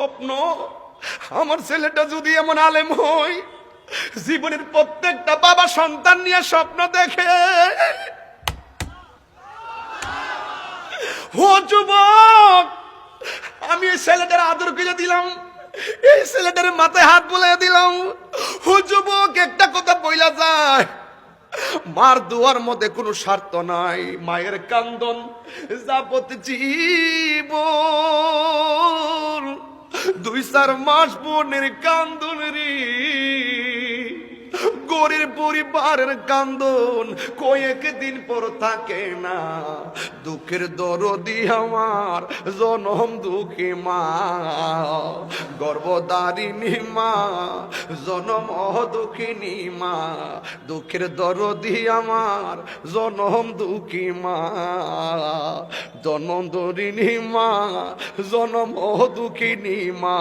স্বপ্ন। আমার ছেলেটা যদি এমন আলেম হয় জীবনের প্রত্যেকটা বাবা সন্তান নিয়ে স্বপ্ন দেখে। ও যুবক, আমি এই ছেলেটার আদর করে দিলাম। এই ছেলেটার মাথায় হাত বুলাই দিলাম। ও যুবক, একটা কথা বইলা যায়। মার দুয়ার মধ্যে কোনো স্বার্থ নাই, মায়ের কান্দন যাবত জীব দুই মাস বোনের কান্দন রে। গরির পরিবারের কান্দন কয়েক দিন পর থাকে না। দুঃখের দরদি আমার, জনম দুঃখী মা। গর্ভদারিণী মা জনম দুঃখিনী মা, দুঃখের দরদি আমার, জনম দুঃখী মা, জনম দরিণী মা, জনম দুঃখিনী মা,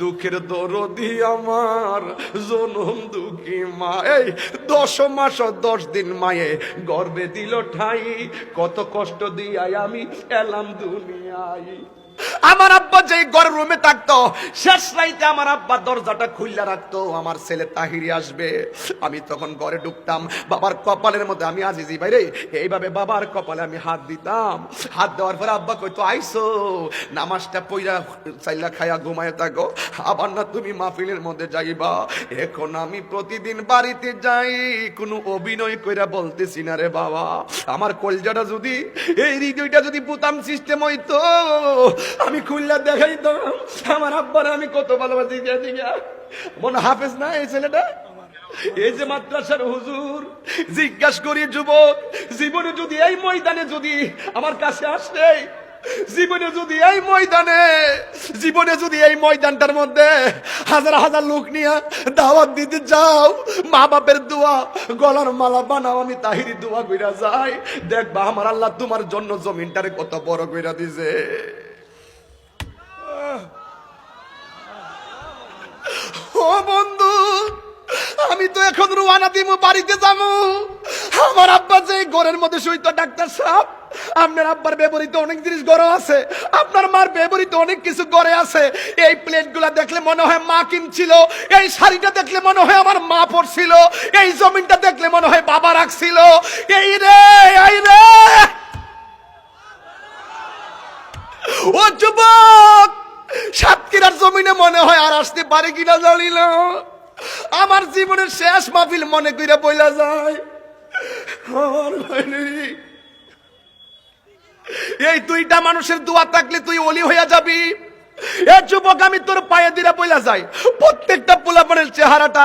দুঃখের দরদি আমার, জনম দুঃখী মা। এই দশ মাস দশ দিন মায়ে গর্বে দিল ঠাই, কত কষ্ট দিয়াই আমি এলাম দুনিয়ায়। আমার যে ঘরের রুমে থাকতো, শেষ রাইতে আমার আব্বা দরজাটা খুললা রাখতো, আমার ছেলে তাহিরি আসবে। আমি তখন ঘরে ঢুকতাম, বাবার কপালের মধ্যে আমি আজিজি এইভাবে বাবার কপালে আমি হাত দিতাম। হাত দেওয়ার পরে আব্বা কইতো, আইসো, নামাজটা পইরা চাইলা খায়া ঘুমায় থাকো। আবার না তুমি মাহফিলের মধ্যে যাইবা। এখন আমি প্রতিদিন বাড়িতে যাই, কোনো অভিনয় কইরা বলতেছি না রে বাবা। আমার কলজাটা যদি, এই হৃদয়টা যদি বুতাম সিস্টেম হইতো, আমি খুললা দেখাইতাম আমার আব্বার আমি কত ভালোবাসি দিঘা মনে হাফেজ না এই ছেলেটা? এই যে মাদ্রাসার হুজুর, জিজ্ঞাসা করি, যুবক, জীবনে যদি এই ময়দানে যদি আমার কাছে আসে, জীবনে যদি এই ময়দানে, জীবনে যদি এই ময়দানটার মধ্যে হাজার হাজার লোক নিয়ে দাওয়াত দিতে যাও মা বাপের দোয়া, গলার মালা বানাও, আমি তাহিরি দোয়া কইরা যাই। দেখবা আমার আল্লাহ তোমার জন্য জমিনটারে কত বড় কইরা দিছে ও বন্ধু, আমি তো এখন রুয়ানা দিমু, বাড়িতে যাব আমার আব্বা যে ঘরের মধ্যে শুইত, ডাক্তার সাহেব, আপনার আব্বার ব্যবহৃত অনেক জিনিস গড়ে আছে, আপনার মার ব্যবহৃত অনেক কিছু গড়ে আছে। এই প্লেটগুলা দেখলে মনে হয় মা কিনছিল, এই শাড়িটা দেখলে মনে হয় আমার মা পড়ছিল এই জমিনটা দেখলে মনে হয় বাবা রাখছিল। এই রে এই রে! ও যুবক! সাতক্ষীরার জমিনে মনে হয় আর আসতে পারে কিনা জানি না। আমার জীবনের শেষ মাহফিল মনে কইরা বইলা যায়। এই দুইটা মানুষের দোয়া থাকলে তুই অলি হইয়া যাবি। এ যুবক, আমি তোর পায়ে দিরা বইলা যাই। প্রত্যেকটা পোলাপনের চেহারাটা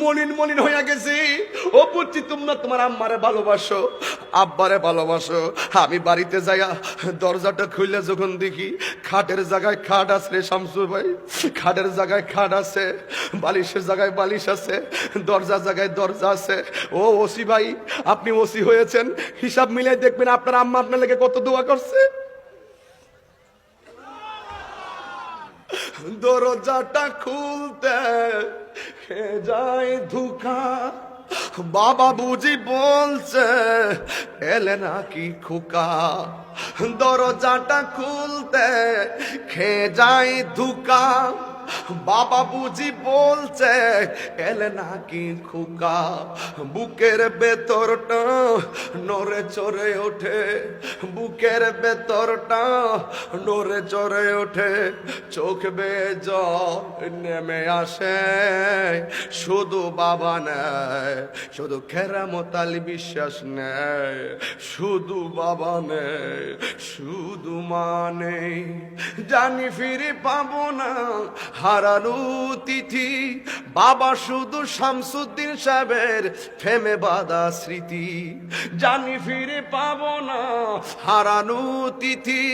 মলিন মলিন হইয়া গেছে। ও বুঝছি তোমরা তোমার আম্মারে ভালোবাসো। আব্বারে ভালোবাসো। আমি বাড়িতে যাইয়া দরজাটা খুললে যখন দেখি, খাটের জায়গায় খাট আছে রে শামসু ভাই। খাটের জায়গায় খাট আছে, বালিশের জায়গায় বালিশ আছে, দরজার জায়গায় দরজা আছে। ও ওসি ভাই, আপনি ওসি হয়েছেন। হিসাব মিলাই দেখবেন আপনার আম্মা আপনার লেগে কত দোয়া করছে। দরজাটা খুলতে যায় ধুকা। বাবা বুঝি বলছে এলে নাকি খোকা। দরজাটা খুলতে খেয়ে যাই ধুকা। বাবা বুঝি বলছে এলে নাকি খুকা? বুকের ভেতরটা নরে চড়ে ওঠে, বুকের ভেতরটা নরে চড়ে ওঠে, চোখ বেজ নেমে আসে। শুধু বাবা নেয়, শুধু খেরামতালি বিশ্বাস নেয়, শুধু বাবা নেয়, শুধু মানে জানি ফিরে পাবো না হারানো তিথি বাবা শুধু শামসুদ্দিন সাহেবের ফেমে বাদা স্মৃতি। জানি ফিরে পাব না হারানো তিথি।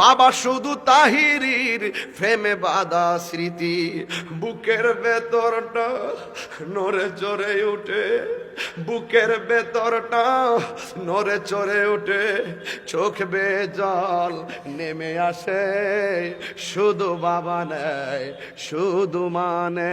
বাবা শুধু তাহিরির ফেমে বাদা স্মৃতি। বুকের ভেতরটা নড়ে চড়ে উঠে, বুকের ভেতরটা নড়ে চড়ে উঠে, চোখ বে জল নেমে আসে। শুধু বাবা নেয় শুধু মানে